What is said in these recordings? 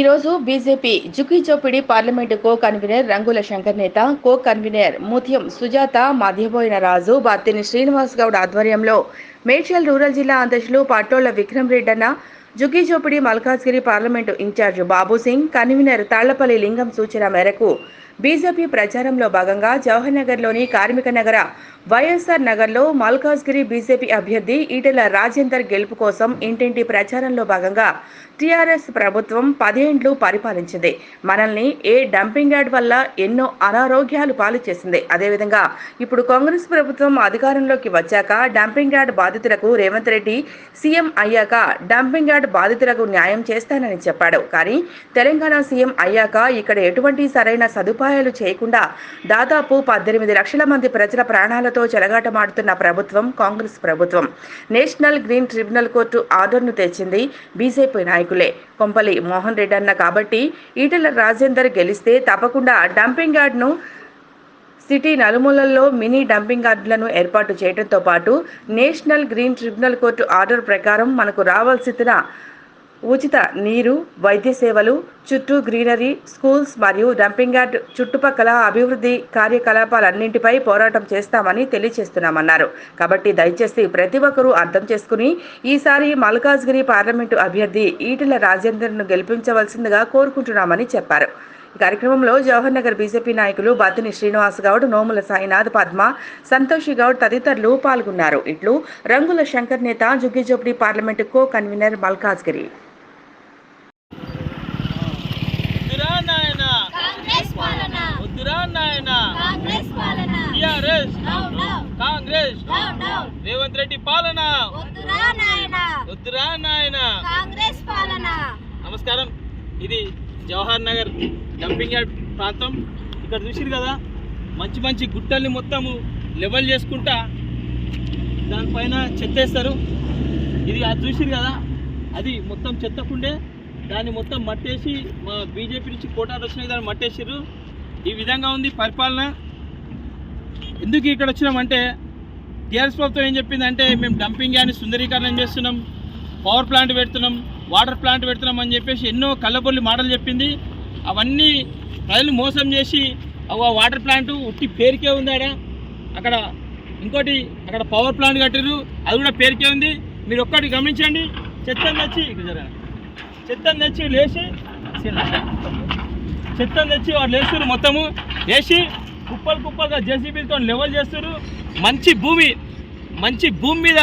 ఈరోజు BJP జుకిచోపిడి parliament co convener Rangula Shankar Neta co convener Mutyam Sujatha Madhyaboina Raju Battini Srinivas Goud ఆధ్వర్యంలో Medchal rural జిల్లా అధ్యక్షులు పాటోళ్ళ విక్రమ్ రెడ్డన్న జుకిచోపిడి Malkajgiri parliament incharge Babu Singh convener Tallapalli Lingam సూచన మేరకు BJP ప్రచారంలో భాగంగా జవహర్ నగర్లోని కార్మిక నగర వైఎస్ఆర్ నగర్లో మల్కాజ్గిరి బీజేపీ అభ్యర్థి ఈటెల రాజేందర్ గెలుపు కోసం ఇంటింటి ప్రచారంలో భాగంగా టీఆర్ఎస్ ప్రభుత్వం పదేండ్లు పరిపాలించింది. మనల్ని ఏ డంపింగ్ యార్డ్ వల్ల ఎన్నో అనారోగ్యాలు పాలు చేసింది. అదేవిధంగా ఇప్పుడు కాంగ్రెస్ ప్రభుత్వం అధికారంలోకి వచ్చాక డంపింగ్ యార్డ్ బాధితులకు రేవంత్ రెడ్డి సీఎం అయ్యాక డంపింగ్ యార్డ్ బాధితులకు న్యాయం చేస్తానని చెప్పాడు. కానీ తెలంగాణ సీఎం అయ్యాక ఇక్కడ ఎటువంటి సరైన సదుపాయం సదుపాయాలు చేయకుండా దాదాపు పద్దెనిమిది లక్షల మంది ప్రజల ప్రాణాలతో చెలగాటమాడుతున్న ప్రభుత్వం కాంగ్రెస్ ప్రభుత్వం. నేషనల్ గ్రీన్ ట్రిబ్యునల్ కోర్టు ఆర్డర్ను తెచ్చింది బీజేపీ నాయకులే. కొంపలి మోహన్ రెడ్డి అన్న కాబట్టి ఈటల రాజేందర్ గెలిస్తే తప్పకుండా డంపింగ్ యార్డ్ను సిటీ నలుమూలల్లో మినీ డంపింగ్ యార్డులను ఏర్పాటు చేయడంతో పాటు national green tribunal court order ప్రకారం మనకు రావాల్సిన ఉచిత నీరు వైద్య సేవలు చుట్టూ గ్రీనరీ స్కూల్స్ మరియు డంపింగ్ యార్డ్ చుట్టుపక్కల అభివృద్ధి కార్యకలాపాలన్నింటిపై పోరాటం చేస్తామని తెలియజేస్తున్నామన్నారు కాబట్టి దయచేసి ప్రతి ఒక్కరూ అర్థం చేసుకుని ఈసారి మల్కాజ్గిరి పార్లమెంటు అభ్యర్థి ఈటెల రాజేందర్ను గెలిపించవలసిందిగా కోరుకుంటున్నామని చెప్పారు. ఈ కార్యక్రమంలో జవహర్ నగర్ బీజేపీ నాయకులు బత్తిని శ్రీనివాస్ గౌడ్ నోముల సాయినాథ్ పద్మ సంతోషి గౌడ్ తదితరులు పాల్గొన్నారు. ఇట్లు రంగుల శంకర్ నేత జుగ్గిజోపిడి పార్లమెంటు కో కన్వీనర్ మల్కాజ్గిరి వద్దురా నాయన కాంగ్రెస్ పాలన వద్దురా నాయన. టిఆర్ఎస్. కాంగ్రెస్. రేవంత్ రెడ్డి పాలన. వద్దురా నాయన. నమస్కారం. ఇది జవహర్ నగర్ డంపింగ్ యార్డ్ ప్రాంతం. ఇక్కడ చూసిరు కదా మంచి మంచి గుట్టల్ని మొత్తము లెవెల్ చేసుకుంటా దానిపైన చెత్త వేస్తారు. ఇది అది చూసిరు కదా అది మొత్తం చెత్తకుండే దాన్ని మొత్తం మట్టేసి మా బీజేపీ నుంచి కోటాలు వచ్చినాయి దాన్ని మట్టేసిర్రు. ఈ విధంగా ఉంది పరిపాలన. ఎందుకు ఇక్కడ వచ్చినామంటే టీఆర్ఎస్ ప్రభుత్వం ఏం చెప్పిందంటే మేము డంపింగ్ కానీ సుందరీకరణ చేస్తున్నాం పవర్ ప్లాంట్ పెడుతున్నాం వాటర్ ప్లాంట్ పెడుతున్నాం అని చెప్పేసి ఎన్నో కళ్ళబొల్లి మాటలు చెప్పింది. అవన్నీ ప్రజలు మోసం చేసి ఆ వాటర్ ప్లాంట్ ఉట్టి పేరుకే ఉంది ఆడ. అక్కడ ఇంకోటి అక్కడ పవర్ ప్లాంట్ కట్టారు అది కూడా పేరుకే ఉంది. మీరు ఒక్కటి గమనించండి. చెత్తను తెచ్చి ఇక్కడ జరగండి. తెచ్చి లేచి చెత్త తెచ్చి వాళ్ళు వేస్తారు మొత్తము. వేసి కుప్పలు కుప్పలుగా జేసీబీలతో లెవెల్ చేస్తారు మంచి భూమి మంచి భూమి మీద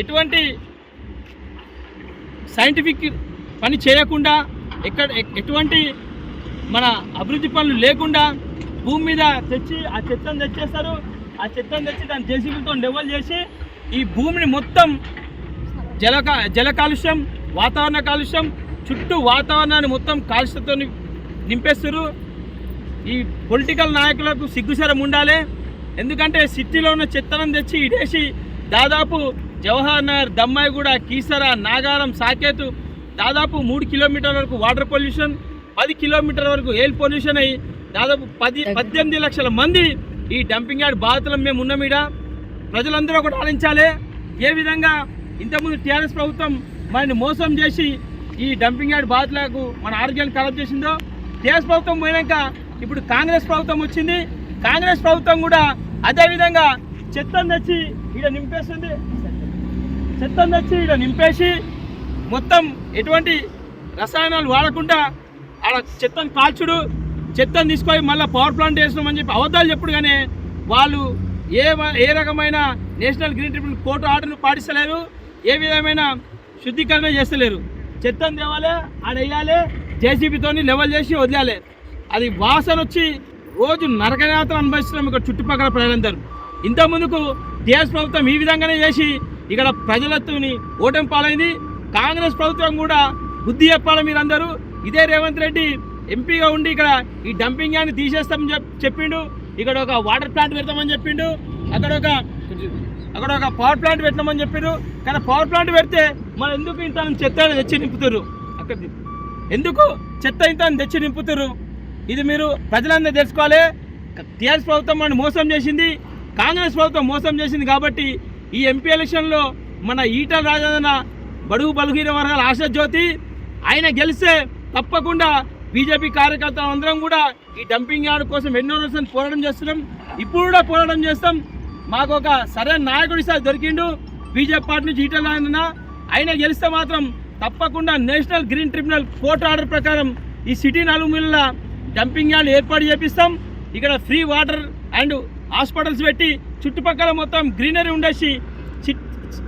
ఎటువంటి సైంటిఫిక్ పని చేయకుండా ఎక్కడ ఎటువంటి మన అభివృద్ధి పనులు లేకుండా భూమి మీద తెచ్చి ఆ చెత్తను తెచ్చేస్తారు. ఆ చెత్తను తెచ్చి దాన్ని జేసీబీలతో లెవెల్ చేసి ఈ భూమిని మొత్తం జల జల కాలుష్యం వాతావరణ కాలుష్యం చుట్టూ వాతావరణాన్ని మొత్తం కాలుష్యంతో నింపేస్తారు. ఈ పొలిటికల్ నాయకులకు సిగ్గుసరం ఉండాలి. ఎందుకంటే సిటీలో ఉన్న చెత్తనం తెచ్చి ఇడేసి దాదాపు జవహర్ నగర్ దమ్మాయిగూడ కీసర నాగారం సాకేతు దాదాపు మూడు కిలోమీటర్ల వరకు వాటర్ పొల్యూషన్ పది కిలోమీటర్ల వరకు ఎయిర్ పొల్యూషన్ అయ్యి దాదాపు పది పద్దెనిమిది లక్షల మంది ఈ డంపింగ్ యార్డ్ బాధితులం మేము ఉన్నమీడ ప్రజలందరూ ఒకటి ఆలోచించాలి ఏ విధంగా ఇంతకుముందు టీఆర్ఎస్ ప్రభుత్వం మనని మోసం చేసి ఈ డంపింగ్ యార్డ్ బాధితులకు మన ఆరోగ్యాన్ని ఖరాబ్ చేసిందో టీఆర్ఎస్ ప్రభుత్వం పోయినాక ఇప్పుడు కాంగ్రెస్ ప్రభుత్వం వచ్చింది. కాంగ్రెస్ ప్రభుత్వం కూడా అదేవిధంగా చెత్తం చెత్తను తెచ్చి ఈడ నింపేస్తుంది చెత్తను తెచ్చి ఈడ నింపేసి మొత్తం ఎటువంటి రసాయనాలు వాడకుండా ఆడ చెత్తను కాల్చుడు చెత్తను తీసుకొని మళ్ళీ పవర్ ప్లాంట్ వేసినామని చెప్పి అబద్ధాలు చెప్పుడు కానీ వాళ్ళు ఏ ఏ రకమైన నేషనల్ గ్రీన్ ట్రిబ్యునల్ కోర్టు ఆర్డర్ను పాటిస్తలేరు ఏ విధమైన శుద్ధీకరణ చేస్తలేరు. చెత్తను తేవాలి ఆడ వేయాలి జేసీబీతో లెవెల్ చేసి వదిలేయాలి అది వాసన వచ్చి రోజు నరకయాత్ర అనుభవిస్తున్నాం ఇక్కడ చుట్టుపక్కల ప్రజలందరూ. ఇంతకుముందుకు టీఆర్ఎస్ ప్రభుత్వం ఈ విధంగానే చేసి ఇక్కడ ప్రజలతోని ఓటమి పాలైంది. కాంగ్రెస్ ప్రభుత్వం కూడా బుద్ధి చెప్పాలి మీరందరూ. ఇదే రేవంత్ రెడ్డి ఎంపీగా ఉండి ఇక్కడ ఈ డంపింగ్ యాన్ని తీసేస్తామని చెప్పిండు. ఇక్కడ ఒక వాటర్ ప్లాంట్ పెడతామని చెప్పిండు. అక్కడ ఒక అక్కడ ఒక పవర్ ప్లాంట్ పెట్టినామని చెప్పారు కానీ పవర్ ప్లాంట్ పెడితే మనం ఎందుకు ఇంత చెత్త తెచ్చి నింపుతారు అక్కడ ఎందుకు? చెత్త ఇంత తెచ్చి నింపుతురు ఇది మీరు ప్రజలందరూ తెలుసుకోవాలి. టీఆర్ఎస్ ప్రభుత్వం మనం మోసం చేసింది. కాంగ్రెస్ ప్రభుత్వం మోసం చేసింది కాబట్టి ఈ ఎంపీ ఎలక్షన్లో మన ఈటల రాజన్న బడుగు బలుగిన వర్గాల ఆశాజ్యోతి ఆయన గెలిస్తే తప్పకుండా బీజేపీ కార్యకర్తలు అందరం కూడా ఈ డంపింగ్ యార్డ్ కోసం ఎన్నో రోజులు పోరాటం చేస్తున్నాం. ఇప్పుడు కూడా పోరాటం చేస్తాం. మాకు ఒక సరైన నాయకుడు సార్ దొరికిండు. బీజేపీ పార్టీ నుంచి ఈటల ఆయన ఆయన గెలిస్తే మాత్రం తప్పకుండా national green tribunal court order ప్రకారం ఈ సిటీ నలుమూలల డంపింగ్ యార్డ్ ఏర్పాటు చేపిస్తాం. ఇక్కడ ఫ్రీ వాటర్ అండ్ హాస్పిటల్స్ పెట్టి చుట్టుపక్కల మొత్తం గ్రీనరీ ఉండేసి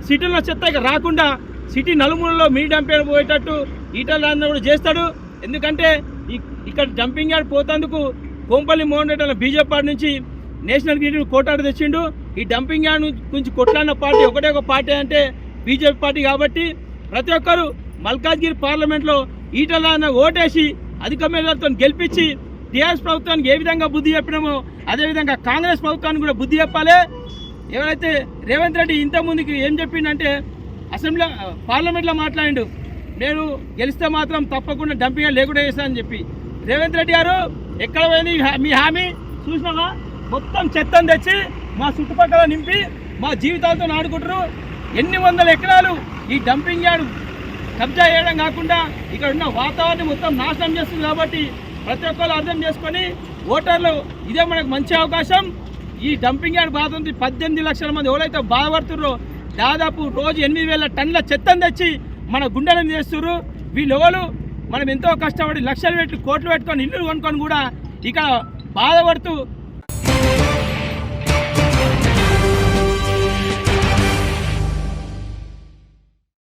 సిటీలో చెత్త రాకుండా సిటీ నలుమూలలో మీ డంపింగ్ పోయేటట్టు ఈటల రాజేంద్ర కూడా చేస్తాడు. ఎందుకంటే ఇక్కడ డంపింగ్ యార్డ్ పోతందుకు కోంపల్లి మోహన్ రెడ్డి అన్న బీజేపీ పార్టీ నుంచి నేషనల్ గ్రీన్ కోటాడు తెచ్చిండు. ఈ డంపింగ్ యార్డ్ గురించి కొట్లాడిన పార్టీ ఒకటే ఒక పార్టీ అంటే బీజేపీ పార్టీ కాబట్టి ప్రతి ఒక్కరు మల్కాజ్గిరి పార్లమెంట్లో ఈటల ఓటేసి అధిక మేధాలతో గెలిపించి టీఆర్ఎస్ ప్రభుత్వానికి ఏ విధంగా బుద్ధి చెప్పినామో అదేవిధంగా కాంగ్రెస్ ప్రభుత్వానికి కూడా బుద్ధి చెప్పాలి. ఎవరైతే రేవంత్ రెడ్డి ఇంతకుముందుకి ఏం చెప్పిండంటే అసెంబ్లీ పార్లమెంట్లో మాట్లాడిండు. నేను గెలిస్తే మాత్రం తప్పకుండా డంపింగ్ లేకుండా చేస్తానని చెప్పి. రేవంత్ రెడ్డి గారు ఎక్కడ పోయింది? హా- మీ హామీ చూసినావా? మొత్తం చెత్తను తెచ్చి మా చుట్టుపక్కల నింపి మా జీవితాలతో ఆడుకుంటారు ఎన్ని వందల ఎకరాలు ఈ డంపింగ్ యార్డ్ కబ్జా చేయడం కాకుండా ఇక్కడ ఉన్న వాతావరణం మొత్తం నాశనం చేస్తుంది కాబట్టి ప్రతి ఒక్కరు అర్థం చేసుకొని ఓటర్లు ఇదే మనకు మంచి అవకాశం. ఈ డంపింగ్ యార్డ్ బాధ ఉంది. పద్దెనిమిది లక్షల మంది ఎవరైతే బాధపడుతున్నారో దాదాపు రోజు ఎనిమిది వేల టన్నుల చెత్తను తెచ్చి మన గుండెలను చేస్తున్నారు వీళ్ళెవరు? మనం ఎంతో కష్టపడి లక్షలు పెట్టి కోట్లు పెట్టుకొని ఇల్లు కొనుక్కొని కూడా ఇక బాధపడుతూ